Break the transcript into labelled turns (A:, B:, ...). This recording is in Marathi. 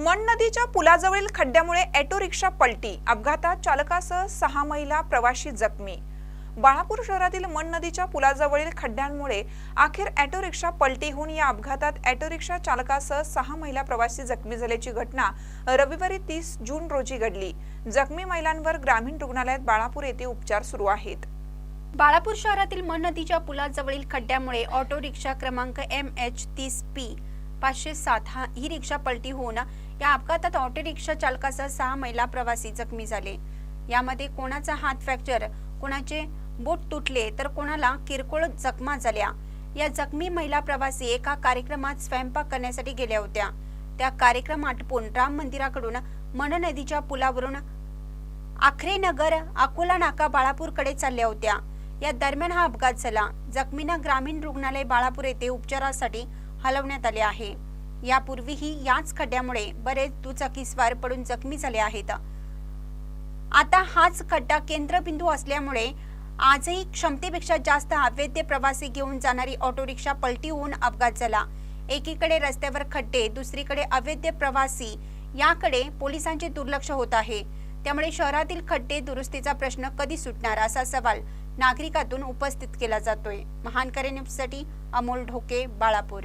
A: मन नदीच्या पुलाजवळील खड्ड्यामुळे ऑटो रिक्षा पलटी. अपघातात चालकासह सहा महिला प्रवाशी जखमी. बाळापूर शहरातील मन नदीच्या पुलाजवळील खड्ड्यांमुळे अखेर ऑटो रिक्षा पलटी होऊन या अपघातात ऑटो रिक्षा चालकासह सहा महिला प्रवासी जखमी झाल्याची घटना रविवारी तीस जून रोजी घडली. जखमी महिलांवर ग्रामीण रुग्णालयात बाळापूर येथे उपचार सुरू आहेत.
B: बाळापूर शहरातील मन नदीच्या पुलाजवळील खड्ड्यामुळे ऑटो रिक्षा क्रमांक एम एच तीस पी पाचशे सात हा ही रिक्षा पलटी होऊन या अपघातात ऑटो रिक्षा चालकासह सहा महिला प्रवासी जखमी झाले. यामध्ये कोणाचा हात फ्रॅक्चर कोणाचे बोट तुटले तर कोणाला किरकोळ जखमा झाल्या. या जखमी महिला प्रवासी एका कार्यक्रमात स्वयंपाक करण्यासाठी गेल्या होत्या. त्या कार्यक्रम आटपून राम मंदिराकडून मन नदीच्या पुलावरून आखरे नगर अकोला नाका बाळापूरकडे चालल्या होत्या. या दरम्यान हा अपघात झाला. जखमींना ग्रामीण रुग्णालय बाळापूर येथे उपचारासाठी हलवण्यात आले आहे. यापूर्वीही याच खड्ड्यामुळे बरेच दुचाकीस्वार पडून जखमी झाले आहेत. आता हाच खड्डा केंद्रबिंदू असल्यामुळे आजही क्षमतेपेक्षा जास्त अवैध प्रवासी घेऊन जाणारी ऑटो रिक्षा पलटी होऊन अपघात झाला. एकीकडे रस्त्यावर खड्डे दुसरीकडे अवैध प्रवासी याकडे पोलिसांचे दुर्लक्ष होत आहे. त्यामुळे शहरातील खड्डे दुरुस्तीचा प्रश्न कधी सुटणार असा सवाल नागरिकातून उपस्थित केला जातोय. महानकरे न्यूजसाठी अमोल ढोके बाळापूर.